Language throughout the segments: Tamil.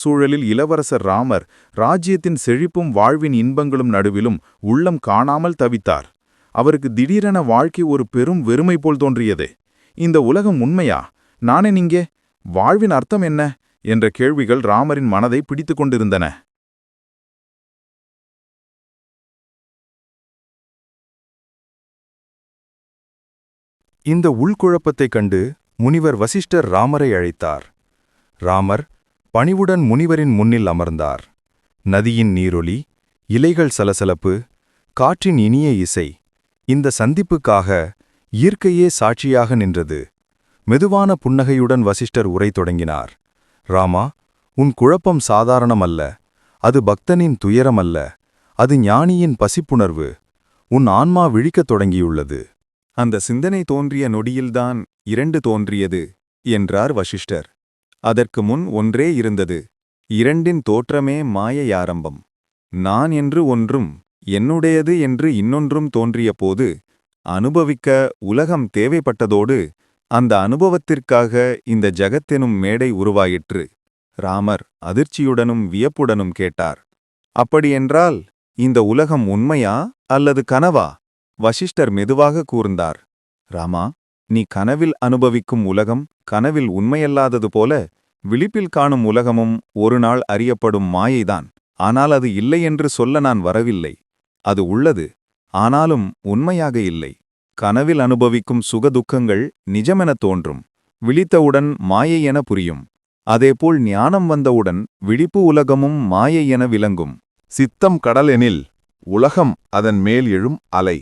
சூழலில் இளவரசர் ராமர் ராஜ்யத்தின் செழிப்பும் வாழ்வின் இன்பங்களும் நடுவிலும் உள்ளம் காணாமல் தவித்தார். அவருக்கு திடீரென வாழ்க்கை ஒரு பெரும் வெறுமை போல் தோன்றியது. இந்த உலகம் உண்மையா? நானே நீங்கே? வாழ்வின் அர்த்தம் என்ன? என்ற கேள்விகள் ராமரின் மனதை பிடித்துக் கொண்டிருந்தன. இந்த உள்குழப்பத்தைக் கண்டு முனிவர் வசிஷ்டர் ராமரை அழைத்தார். ராமர் பணிவுடன் முனிவரின் முன்னில் அமர்ந்தார். நதியின் நீரொளி இலைகள் சலசலப்பு காற்றின் இனிய இசை இந்த சந்திப்புக்காக இயற்கையே சாட்சியாக நின்றது. மெதுவான புன்னகையுடன் வசிஷ்டர் உரை தொடங்கினார். ராமா உன் குழப்பம் சாதாரணமல்ல அது பக்தனின் துயரமல்ல அது ஞானியின் பசிப்புணர்வு உன் ஆன்மா விழிக்கத் தொடங்கியுள்ளது. அந்த சிந்தனை தோன்றிய நொடியில்தான் இரண்டு தோன்றியது என்றார் வசிஷ்டர். அதற்கு முன் ஒன்றே இருந்தது. இரண்டின் தோற்றமே மாயையாரம்பம். நான் என்று ஒன்றும் என்னுடையது என்று இன்னொன்றும் தோன்றியபோது அனுபவிக்க உலகம் தேவைப்பட்டதோடு அந்த அனுபவத்திற்காக இந்த ஜகத்தெனும் மேடை உருவாயிற்று. ராமர் அதிர்ச்சியுடனும் வியப்புடனும் கேட்டார். அப்படியென்றால் இந்த உலகம் உண்மையா அல்லது கனவா? வசிஷ்டர் மெதுவாக கூர்ந்தார். ராமா நீ கனவில் அனுபவிக்கும் உலகம் கனவில் உண்மையல்லாதது போல விழிப்பில் காணும் உலகமும் ஒரு நாள் அறியப்படும் மாயைதான். ஆனால் அது இல்லை என்று சொல்ல நான் வரவில்லை. அது உள்ளது. ஆனாலும் உண்மையாக இல்லை. கனவில் அனுபவிக்கும் சுகதுக்கங்கள் நிஜமெனத் தோன்றும். விழித்தவுடன் மாயை என புரியும். அதேபோல் ஞானம் வந்தவுடன் விழிப்பு உலகமும் மாயை என விளங்கும். சித்தம் கடல் எனில் உலகம் அதன் மேல் எழும் அலை.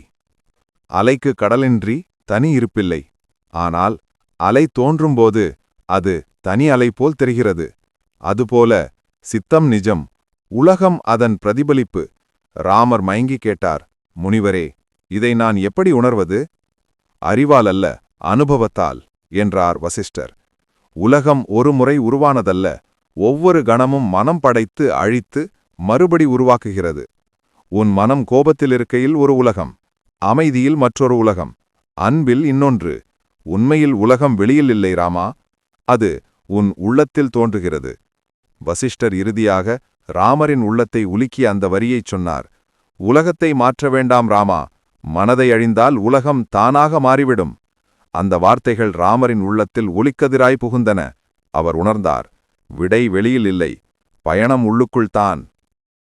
அலைக்கு கடலின்றி தனி இருப்பில்லை. ஆனால் அலை தோன்றும்போது அது தனி அலை போல் தெரிகிறது. அதுபோல சித்தம் நிஜம் உலகம் அதன் பிரதிபலிப்பு. ராமர் மயங்கி கேட்டார் முனிவரே இதை நான் எப்படி உணர்வது? அறிவால் அல்ல அனுபவத்தால் என்றார் வசிஷ்டர். உலகம் ஒரு முறை உருவானதல்ல ஒவ்வொரு கணமும் மனம் படைத்து அழித்து மறுபடி உருவாக்குகிறது. உன் மனம் கோபத்தில் இருக்கையில் ஒரு உலகம் அமைதியில் மற்றொரு உலகம் அன்பில் இன்னொன்று உண்மையில் உலகம் வெளியில் இல்லை ராமா. அது உன் உள்ளத்தில் தோன்றுகிறது. வசிஷ்டர் இறுதியாக ராமரின் உள்ளத்தை உலுக்கிய அந்த வரியைச் சொன்னார். உலகத்தை மாற்ற வேண்டாம் ராமா. மனதை அழிந்தால் உலகம் தானாக மாறிவிடும். அந்த வார்த்தைகள் ராமரின் உள்ளத்தில் ஒலிக்கதிராய் புகுந்தன. அவர் உணர்ந்தார். விடை வெளியில் இல்லை. பயணம் உள்ளுக்குள்தான்